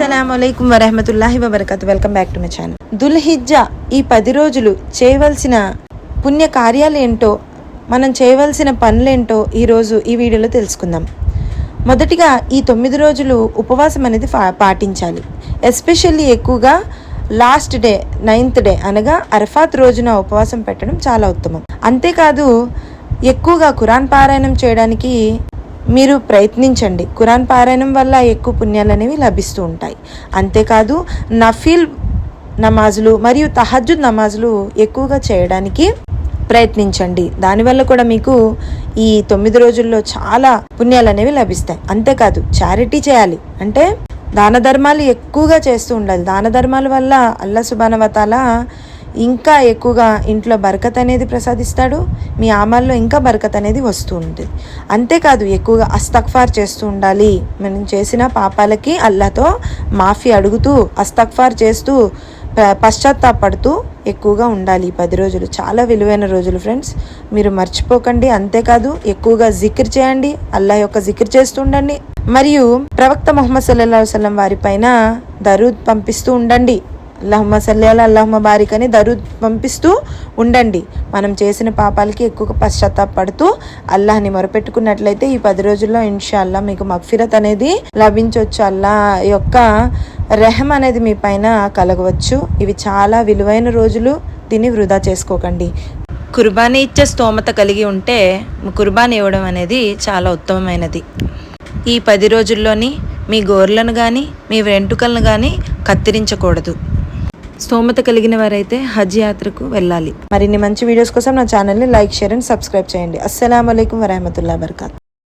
అస్సలం వరహమతుల్లాహి వబర్కత్ welcome back to my channel దుల్హిజ్జా ఈ పది రోజులు చేయవలసిన పుణ్య కార్యాలు ఏంటో మనం చేయవలసిన పనులేంటో ఈరోజు ఈ వీడియోలో తెలుసుకుందాం. మొదటిగా ఈ తొమ్మిది రోజులు ఉపవాసం అనేది పాటించాలి. ఎస్పెషల్లీ ఎక్కువగా లాస్ట్ డే నైన్త్ డే అనగా అరఫాత్ రోజున ఉపవాసం పెట్టడం చాలా ఉత్తమం. అంతేకాదు ఎక్కువగా ఖురాన్ పారాయణం చేయడానికి మీరు ప్రయత్నించండి. కురాన్ పారాయణం వల్ల ఎక్కువ పుణ్యాలు అనేవి లభిస్తూ ఉంటాయి. అంతేకాదు నఫీల్ నమాజులు మరియు తహజ్జుద్ నమాజులు ఎక్కువగా చేయడానికి ప్రయత్నించండి. దానివల్ల కూడా మీకు ఈ తొమ్మిది రోజుల్లో చాలా పుణ్యాలు అనేవి లభిస్తాయి. అంతేకాదు చారిటీ చేయాలి. అంటే దాన ధర్మాలు ఎక్కువగా చేస్తూ ఉండాలి. దాన ధర్మాల వల్ల అల్లా సుబానవతాల ఇంకా ఎక్కువగా ఇంట్లో బరకత్ అనేది ప్రసాదిస్తాడు. మీ ఆమాల్లో ఇంకా బరకత్ అనేది వస్తూ ఉంటుంది. అంతేకాదు ఎక్కువగా అస్తక్ఫార్ చేస్తూ ఉండాలి. మనం చేసిన పాపాలకి అల్లాతో మాఫీ అడుగుతూ అస్తక్ఫార్ చేస్తూ పశ్చాత్తాపడుతూ ఎక్కువగా ఉండాలి ఈ పది రోజులు. చాలా విలువైన రోజులు ఫ్రెండ్స్. మీరు మర్చిపోకండి. అంతేకాదు ఎక్కువగా జికిర్ చేయండి. అల్లా యొక్క జికిర్ చేస్తూ ఉండండి. మరియు ప్రవక్త ముహమ్మద్ సల్లా వసలం వారి పైన దరూద్ పంపిస్తూ ఉండండి. అల్లహమ్మ సల్లాల అల్లహమ్మ బారిక్ అని దరు పంపిస్తూ ఉండండి. మనం చేసిన పాపాలకి ఎక్కువ పశ్చాత్తాపడుతూ అల్లాహ్ని మొరపెట్టుకున్నట్లయితే ఈ పది రోజుల్లో ఇన్షాల్లా మీకు మగ్ఫిరత్ అనేది లభించవచ్చు అల్లా యొక్క రెహం అనేది మీ పైన కలగవచ్చు. ఇవి చాలా విలువైన రోజులు. దీన్ని వృధా చేసుకోకండి. కుర్బానీ ఇచ్చే స్తోమత కలిగి ఉంటే కుర్బానీ ఇవ్వడం అనేది చాలా ఉత్తమమైనది. ఈ పది రోజుల్లోని మీ గోర్లను కానీ మీ వెంట్రుకలను కానీ కత్తిరించకూడదు. స్తోమత కలిగిన వారైతే హజ్ యాత్రకు వెళ్ళాలి. మరిన్ని మంచి వీడియోస్ కోసం నా ఛానల్ని లైక్ షేర్ అండ్ సబ్స్క్రైబ్ చేయండి. అస్సలం అయికం వరహమతుల్లా బర్కాత్